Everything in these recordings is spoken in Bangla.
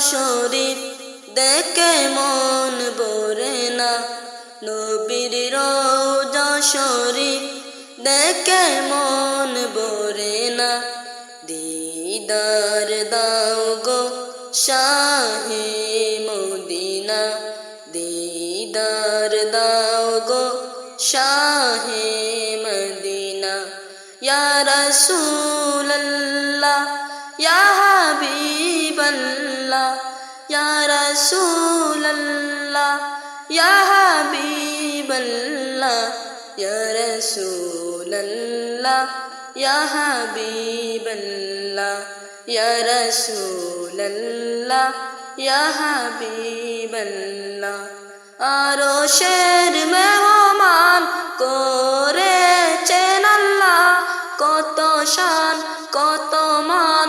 শরীফ দেখে মন ভরে না। নবীর রোজা শরীফ দেখে মন ভরে না। দিদার দাও গো শাহে মদিনা। দিদার দাও গো শাহে মদিনা। ইয়া রাসূলুল্লাহ, ইয়া হাবিবাল্লাহ, ইয়া রাসূলুল্লাহ, ইয়া হাবিবাল্লাহ, ইয়া রাসূলুল্লাহ, ইয়া হাবিবাল্লাহ, ইয়া রাসূলুল্লাহ, ইয়া হাবিবাল্লাহ। আরও শের মেহমান করেছেন আল্লাহ, কত শান, কত মান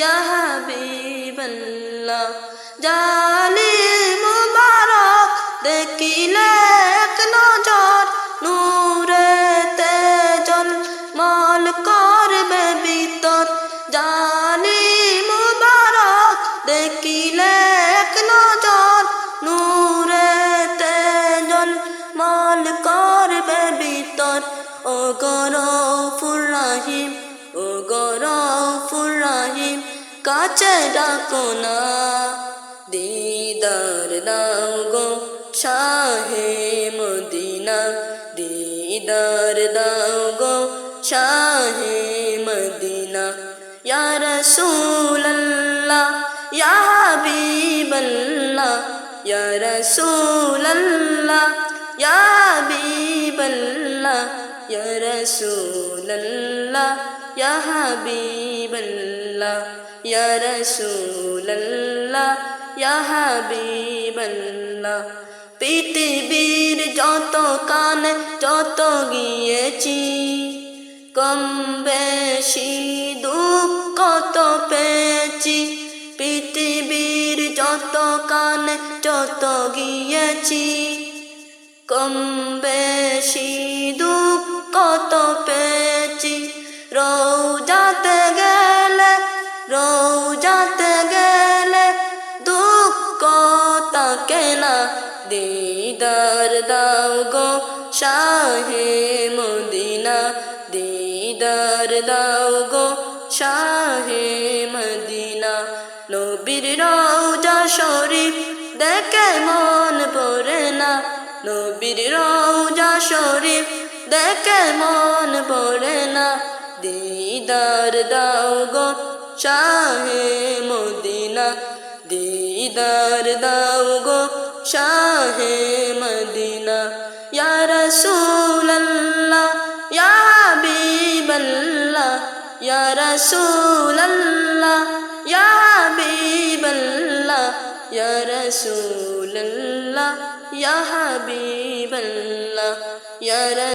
ইয়া হাবিবাল্লাহ জালি মুবারক দেখিলে এক নজর, নূরে তেজল মল করবে ভিতর। জালি মুবারক, দেখিলে এক নজর, নূরে তেজল মল করবে ভিতর। ও গরফুর রাহিম কাছে ডাকো না দিদার দাও গো শাহে মদিনা। দিদার দাও গো শাহে মদিনা। ইয়া রাসূলুল্লাহ, ইয়া হাবিবাল্লাহ, ইয়া রাসূলুল্লাহ, ইয়া হাবিবাল্লাহ, ইয়া রাসূলুল্লাহ, ইয়া হাবিবাল্লাহ। ইয়া রাসূলুল্লাহ, ইয়া হাবিবাল্লাহ। পৃথিবীর যত কান যত গিয়েছি, কম বেশি দুঃখ কত পেয়েছি। পৃথিবীর যত কান যত গিয়েছি, কম বেশি দুঃখ তাকে না? দিদার দাও গো শাহে মদিনা। দিদার দাও গো শাহে মদিনা। নবীর রৌজা শরীফ দেখে মন পড়ে না। নবীর রৌজা শরীফ দেখে মন পড়ে না। দিদার দাও গো শাহে মদিনা। দিদার দাও শাহে মদিনা, ইয়া রাসূলুল্লাহ, ইয়া হাবিবাল্লাহ, ইয়া রাসূলুল্লাহ, ইয়া হাবিবাল্লাহ, ইয়া রাসূলুল্লাহ, ইয়া হাবিবাল্লাহ, ইয়া